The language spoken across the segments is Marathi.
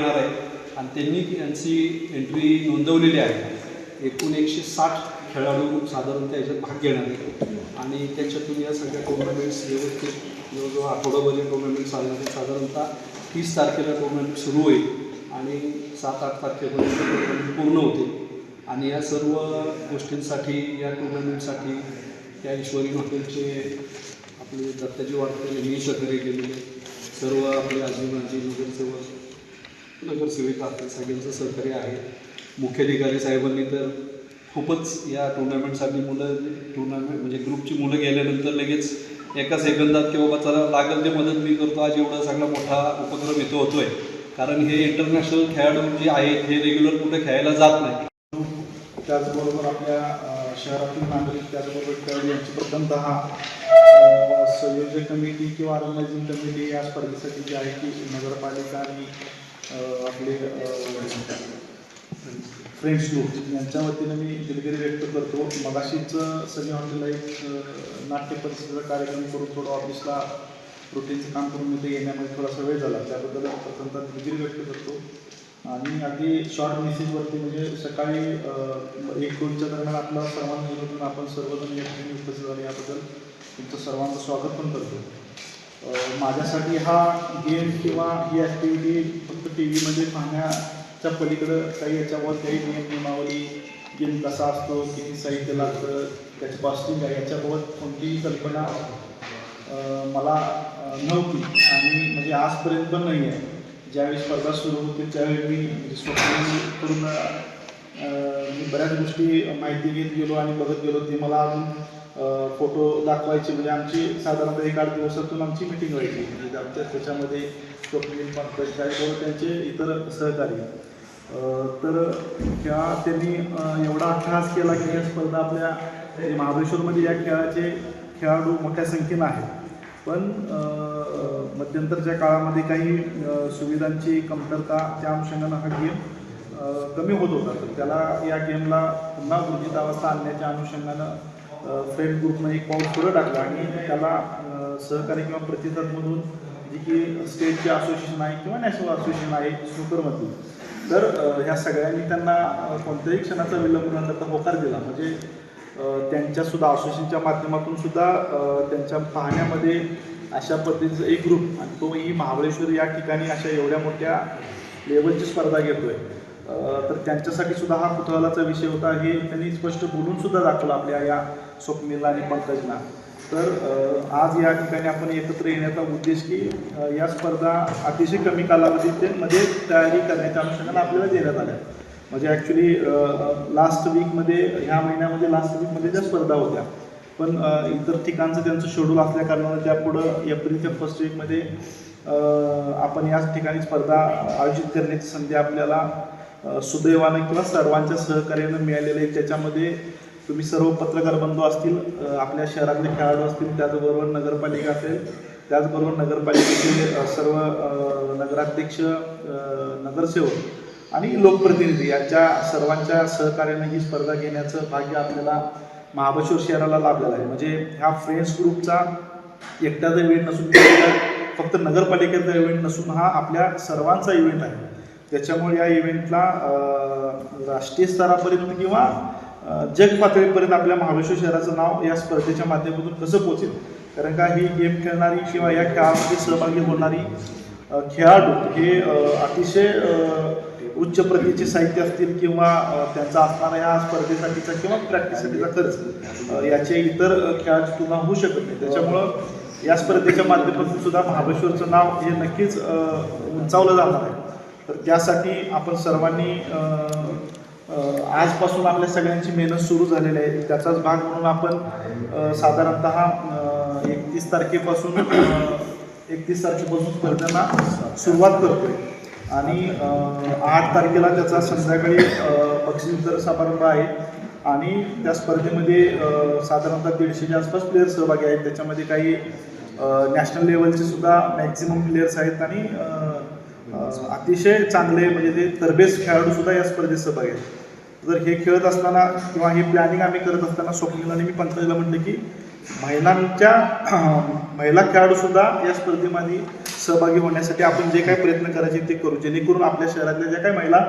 येणार आहे. आणि त्यांनी यांची एंट्री नोंदवलेली आहे. एकूण एकशे साठ खेळाडू साधारणतः याच्यात भाग घेणार आहे आणि त्याच्यातून या सगळ्या टुर्नामेंट्स व्यवस्थित जवळजवळ आठवडाभर टुर्नामेंट चालणार आहे साधारणतः तीस तारखेला टुर्नामेंट सुरू होईल. आणि सात आठ तारखेपर्यंत टुर्नामेंट पूर्ण होते आणि या सर्व गोष्टींसाठी या टुर्नामेंटसाठी त्या ईश्वरी हॉटेलचे आपले दत्ताजी वाटते यांनी सहकार्य केलेले सर्व आपले आजी वगैरे सर्व नगरसेविका आपल्या सगळ्यांचं सहकार्य आहे. मुख्याधिकारी साहेबांनी तर खूपच या टुर्नामेंटसाठी मुलं टुर्नामेंट म्हणजे ग्रुपची मुलं गेल्यानंतर लगेच एका सेकंदात किंवा बाबा चला लागेल ते मदत मी करतो. आज एवढा सगळा मोठा उपक्रम इथं आहे कारण हे इंटरनॅशनल खेळाडू जे आहेत हे रेग्युलर कुठे खेळायला जात नाही त्याचबरोबर आपल्या शहरातील नागरिक त्याचबरोबर खेळाडू यांची प्रथमतः संयोजक कमिटी किंवा ऑर्गनायझिंग कमिटी या स्पर्धेसाठी जी आहे ती नगरपालिका आणि आपले फ्रेंड्स ग्रुप यांच्या वतीनं मी दिलगिरी व्यक्त करतो. मगाशीच सनी हॉटेलला एक नाट्य परिषदेचा कार्यक्रम करून थोडं ऑफिसला रुटीनचं काम करून इथे येण्यामध्ये थोडासा वेळ झाला. त्याबद्दल प्रथमतः दिलगिरी व्यक्त करतो. आणि अगदी शॉर्ट मेसेजवरती म्हणजे सकाळी एक दोनच्या दरम्यान आपला सर्वांना निरोधून आपण सर्वजण या ठिकाणी उपस्थित झाले याबद्दल तुमचं सर्वांचं स्वागत पण करतो. माझ्यासाठी हा गेम किंवा ही ॲक्टिव्हिटी फक्त टी व्हीमध्ये पाहण्याच्या पलीकडं काही याच्यावर काही नियम नियमावली गेम कसा असतो किती साहित्य लागतं त्याची कॉस्टिंग आहे याच्याबाबत कोणतीही कल्पना मला नव्हती. आणि म्हणजे आजपर्यंत पण नाही आहे ज्यावेळी स्पर्धा सुरू होती त्यावेळी मी म्हणजे स्वतः करून मी बऱ्याच गोष्टी माहिती घेत गेलो आणि बघत गेलो ते मला अजून फोटो दाखवायचे. म्हणजे आमची साधारणतः एक आठ दिवसातून आमची मिटिंग व्हायची. म्हणजे आमच्या त्याच्यामध्ये स्वप्नील पंकज गायकवाड त्यांचे इतर सहकारी. तर ह्या त्यांनी एवढा अभ्यास केला की या स्पर्धा आपल्या महाबळेश्वरमध्ये या खेळाचे खेळाडू मोठ्या संख्येनं आहेत. पण मध्यंतरच्या काळामध्ये काही सुविधांची कमतरता त्या अनुषंगानं हा गेम कमी होत होता. तर त्याला या गेमला पुन्हा ऊर्जितावस्था आणण्याच्या अनुषंगानं फ्रेंड ग्रुपनं एक पाऊल पुढं टाकलं आणि त्याला सहकारी किंवा प्रतिसादमधून जी की स्टेटची असोसिएशन आहे किंवा नॅशनल असोसिएशन आहे स्नूकरमधली तर ह्या सगळ्यांनी त्यांना कोणत्याही क्षणाचा विलंब न करता होकार दिला. म्हणजे त्यांच्यासुद्धा असोसिएशनच्या माध्यमातून सुद्धा त्यांच्या पाहण्यामध्ये अशा पद्धतीचं एक ग्रुप आणि तो ही महाबळेश्वर या ठिकाणी अशा एवढ्या मोठ्या लेवलची स्पर्धा घेतोय. आहे तर त्यांच्यासाठी सुद्धा हा कुतूहलाचा विषय होता. हे त्यांनी स्पष्ट बोलून सुद्धा दाखवलं आपल्या या स्वप्नीला आणि पंकजला. तर आज या ठिकाणी आपण एकत्र येण्याचा उद्देश की या स्पर्धा अतिशय कमी कालावधीत मध्ये तयारी करण्याच्या अनुषंगाने आपल्याला देण्यात आल्या. म्हणजे ॲक्च्युली लास्ट वीकमध्ये ह्या महिन्यामध्ये लास्ट वीकमध्ये ज्या स्पर्धा होत्या. पण इतर ठिकाणचं त्यांचं शेड्यूल असल्या कारणानं त्या पुढं एप्रिलच्या फर्स्ट वीकमध्ये आपण याच ठिकाणी स्पर्धा आयोजित करण्याची संधी आपल्याला सुदैवानं किंवा सर्वांच्या सहकार्यानं मिळालेलं आहे. त्याच्यामध्ये तुम्ही सर्व पत्रकार बंधू असतील आपल्या शहरातले खेळाडू असतील त्याचबरोबर नगरपालिका असेल त्याचबरोबर नगरपालिकेचे सर्व नगराध्यक्ष नगरसेवक आणि लोकप्रतिनिधी यांच्या सर्वांच्या सहकार्यानं ही स्पर्धा घेण्याचं भाग्य आपल्याला महाबळेश्वर शहराला लाभलेलं आहे. म्हणजे ह्या फ्रेंड्स ग्रुपचा एकट्याचा इव्हेंट नसून फक्त नगरपालिकेचा इव्हेंट नसून हा आपल्या सर्वांचा इव्हेंट आहे. त्याच्यामुळे या इव्हेंटला राष्ट्रीय स्तरापर्यंत किंवा जग पातळीपर्यंत आपल्या महाबळेश्वर शहराचं नाव या स्पर्धेच्या माध्यमातून कसं पोचेल कारण का ही गेम खेळणारी किंवा या खेळामध्ये सहभागी होणारी खेळाडू हे अतिशय उच्च प्रतीचे साहित्य असतील किंवा त्यांचा असणारा या स्पर्धेसाठीचा किंवा प्रॅक्टिससाठीचा खर्च याचे इतर खेळाची तुलना होऊ शकत नाही. त्याच्यामुळं या स्पर्धेच्या माध्यमातून सुद्धा महाबळेश्वरचं नाव हे नक्कीच उंचावलं जाणार आहे. तर त्यासाठी आपण सर्वांनी आजपासून आपल्या सगळ्यांची मेहनत सुरू झालेली आहे. त्याचाच भाग म्हणून आपण साधारणत साधारणतः एकतीस तारखेपासून एकतीस तारखेपासून स्पर्धांना सुरुवात करतोय. आणि आठ तारखेला त्याचा संध्याकाळी अ, वितरण समारंभ आहे. आणि त्या स्पर्धेमध्ये साधारणतः दीडशेच्या आसपास प्लेयर सहभागी आहेत. त्याच्यामध्ये काही नॅशनल लेवलचे सुद्धा मॅक्झिमम प्लेयर्स आहेत. आणि अतिशय चांगले म्हणजे ते तरबेज खेळाडू सुद्धा या स्पर्धेत सहभागी आहेत. जर हे खेळत असताना किंवा हे प्लॅनिंग आम्ही करत असताना स्वप्नील आणि मी पंकजला म्हटलं की महिलांच्या महिला खेळाडू सुद्धा या स्पर्धेमध्ये सहभागी होण्यासाठी आपण जे काही प्रयत्न करायचे ते करू. जेणेकरून आपल्या शहरातल्या ज्या काही महिला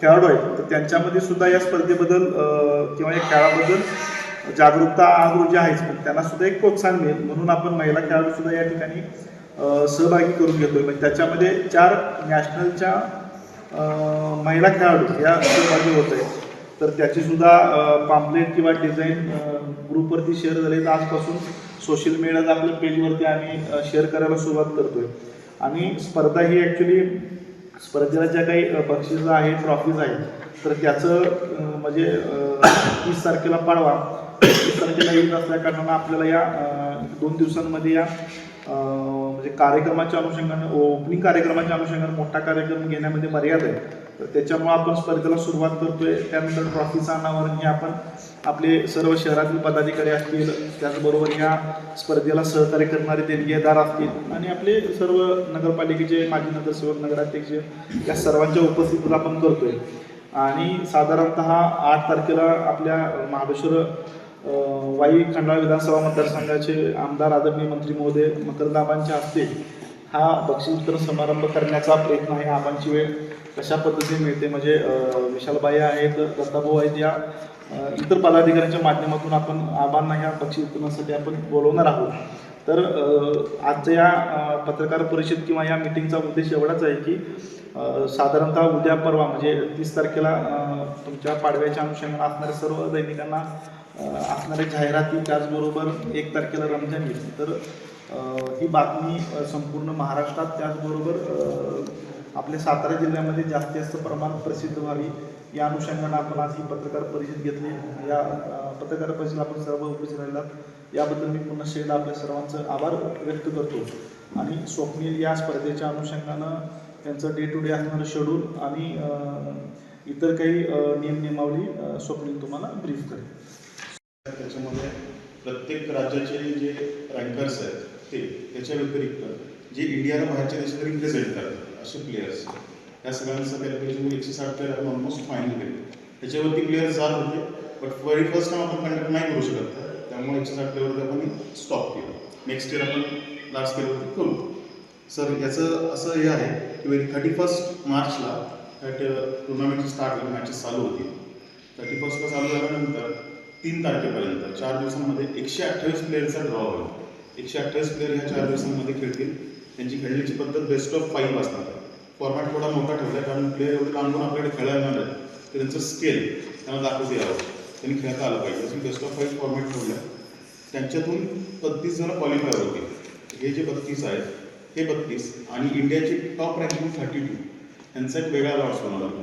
खेळाडू आहेत तर त्यांच्यामध्ये सुद्धा या स्पर्धेबद्दल किंवा या खेळाबद्दल जागरूकता आज जे आहेच. पण त्यांना सुद्धा एक प्रोत्साहन मिळेल. म्हणून आपण महिला खेळाडू सुद्धा या ठिकाणी सहभागी करून घेतोय. म्हणजे त्याच्यामध्ये चार नॅशनलच्या महिला खेळाडू या सहभागी होत आहेत. तर त्याची सुद्धा पाम्पलेट किंवा डिझाईन ग्रुपवरती शेअर झाले तर आजपासून सोशल मीडियात आपल्या पेजवरती आम्ही शेअर करायला सुरुवात करतोय. आणि स्पर्धा ही ॲक्च्युली स्पर्धेला ज्या काही बक्षीस बक्षिसं आहेत ट्रॉफीज आहेत तर त्याचं म्हणजे तीस तारखेला पाडवा. तीस तारखेला येत असल्या कारणानं आपल्याला या दोन दिवसांमध्ये या म्हणजे कार्यक्रमाच्या अनुषंगाने ओपनिंग कार्यक्रमाच्या अनुषंगाने मोठा कार्यक्रम घेण्यामध्ये मर्यादा आहे. तर त्याच्यामुळे आपण स्पर्धेला सुरुवात करतोय. त्यानंतर ट्रॉफीचं अनावरण हे आपण आपले सर्व शहरातील पदाधिकारी असतील त्याचबरोबर ह्या स्पर्धेला सहकार्य करणारे देणगीदार असतील आणि आपले सर्व नगरपालिकेचे माजी नगरसेवक नगराध्यक्ष या सर्वांच्या उपस्थितीत आपण करतोय. आणि साधारणत आठ तारखेला आपल्या महाबळेश्वर वाई खंडाळा विधानसभा मतदारसंघाचे आमदार आदरणीय मंत्री महोदय मकरदाबांच्या हस्ते हा बक्षीस वितरण समारंभ करण्याचा प्रयत्न आहे. आबांची वेळ कशा पद्धतीने मिळते? म्हणजे विशालबाई आहेत दत्ताभाऊ आहेत या इतर पदाधिकाऱ्यांच्या माध्यमातून आपण आबांना ह्या बक्षीस वितरणासाठी आपण बोलवणार आहोत. तर आजच्या या पत्रकार परिषद किंवा या मिटिंगचा उद्देश एवढाच आहे की साधारणतः उद्या परवा म्हणजे तीस तारखेला तुमच्या पाडव्याच्या अनुषंगाने असणाऱ्या सर्व दैनिकांना असणाऱ्या जाहिराती त्याचबरोबर एक तारखेला रमजान येईल तर ही बातमी संपूर्ण महाराष्ट्रात त्याचबरोबर आपल्या सातारा जिल्ह्यामध्ये जास्तीत जास्त प्रमाणात प्रसिद्ध व्हावी या अनुषंगानं आपण आज ही पत्रकार परिषद घेतली. या पत्रकार परिषद आपण सर्व उपस्थित राहिला याबद्दल मी पुन्हा शेड आपल्या सर्वांचं आभार व्यक्त करतो. आणि स्वप्नील या स्पर्धेच्या अनुषंगानं त्यांचं डे टू डे असणारं शेड्यूल आणि इतर काही नियम नियमावली स्वप्नील तुम्हाला ब्रीफ करेल. त्याच्यामध्ये प्रत्येक राज्याचे जे रँकर्स आहेत ते त्याच्या व्यतिरिक्त जे इंडियाला बाहेरच्या देशात रिप्रेझेंट करतात असे प्लेयर्स या सगळ्यांचं कॅल्क्युलेशन एकशे साठ प्लेअर आपण ऑलमोस्ट फायनल केले. त्याच्यावरती प्लेयर्स जात होते बट व्हेरी फर्स्ट टाइम आपण कंडक्ट नाही करू शकत. त्यामुळे एकशे साठ प्लेअरवरती आपण स्टॉप केलं. नेक्स्ट इयर आपण लास्ट इयरवरती करू. सर याचं असं हे आहे की वेरी थर्टी फर्स्ट मार्चला टुर्नामेंटची स्टार्ट मॅचेस चालू होती. थर्टी फर्स्टला चालू झाल्यानंतर तीन तारखेपर्यंत. चार दिवसांमध्ये एकशे अठ्ठावीस प्लेयरचा ड्रॉ होईल. एकशे अठ्ठावीस प्लेयर ह्या चार दिवसांमध्ये खेळतील. त्यांची खेळण्याची पद्धत बेस्ट ऑफ फाईव्ह असणार फॉर्मॅट थोडा मोठा ठेवला आहे कारण प्लेयर एवढे लांबून आपल्याकडे खेळायला येणार तर त्यांचं स्केल त्यांना दाखवता यावं. त्यांनी खेळता आलं पाहिजे. असून बेस्ट ऑफ फाईव्ह फॉर्मॅट ठेवलं आहे त्यांच्यातून बत्तीस जण क्वालिफाय होतील. हे जे बत्तीस आहेत हे बत्तीस आणि इंडियाची टॉप रँकिंग थर्टी टू यांचा एक वेगळा लॉट्स बनवला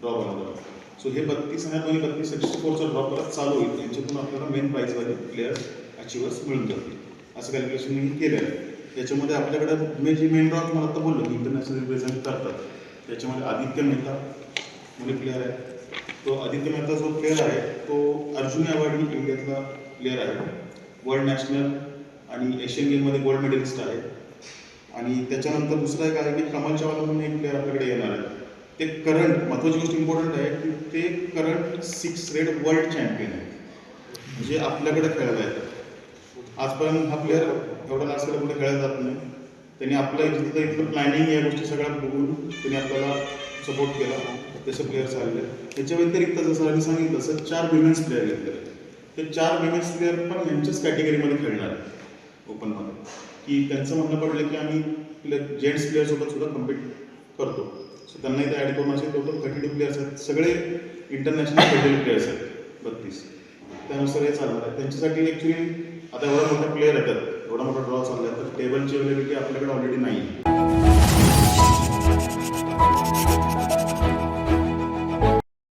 ड्रॉ बनवला सो हे बत्तीस आणि दोन्ही बत्तीस सिक्स्टी फोरचा ड्रॉप परत चालू होईल. यांच्यातून आपल्याला मेन प्राईजवाले प्लेअर अचिव्हर्स मिळून जातील. असं कॅल्क्युलेशन मी केलं आहे. त्याच्यामध्ये आपल्याकडे मी जे मेन ड्रॉ तुम्हाला आता बोललो इंटरनॅशनल रिप्रेझेंट करतात त्याच्यामध्ये आदित्य मेहता म्हणजे प्लेअर आहे. तो आदित्य मेहता जो प्लेअर आहे तो अर्जुन अवॉर्ड इंडियातला प्लेअर आहे. वर्ल्ड नॅशनल आणि एशियन गेममध्ये गोल्ड मेडलिस्ट आहे. आणि त्याच्यानंतर दुसरं एक आहे की कमल चावला म्हणून एक प्लेअर आपल्याकडे येणार आहे. ते करंट महत्त्वाची गोष्ट इम्पॉर्टंट आहे की ते current six red world champion आहे जे आपल्याकडे खेळायला येतात. आजपर्यंत हा प्लेअर एवढा लास्ट कुठे खेळायला जात नाही. त्यांनी आपलं जिथं इथलं प्लॅनिंग या गोष्टी सगळ्या बघून त्यांनी आपल्याला सपोर्ट केला. तसे प्लेयर्स आलेले आहेत. त्याच्या व्यतिरिक्त जसं आम्ही सांगितलं तसं चार विमेन्स प्लेअर घेतलेले आहेत. ते चार विमेन्स प्लेअर पण यांच्याच कॅटेगरीमध्ये खेळणार आहेत ओपनमध्ये की त्यांचं म्हणणं पडलं की आम्ही जेंट्स प्लेअरसोबत सुद्धा कम्पीट करतो. त्यांना इथे ॲड करून असे टोटल थर्टी टू प्लेयर्स आहेत सगळे इंटरनॅशनल क्रिकेट प्लेयर्स आहेत बत्तीस. त्यानुसार हे चालणार आहे. त्यांच्यासाठी ॲक्च्युली आता एवढा मोठा प्लेयर येतात एवढा मोठा ड्रॉ चालला आहे तर टेबलची अवेलेबिलिटी आपल्याकडे ऑलरेडी नाही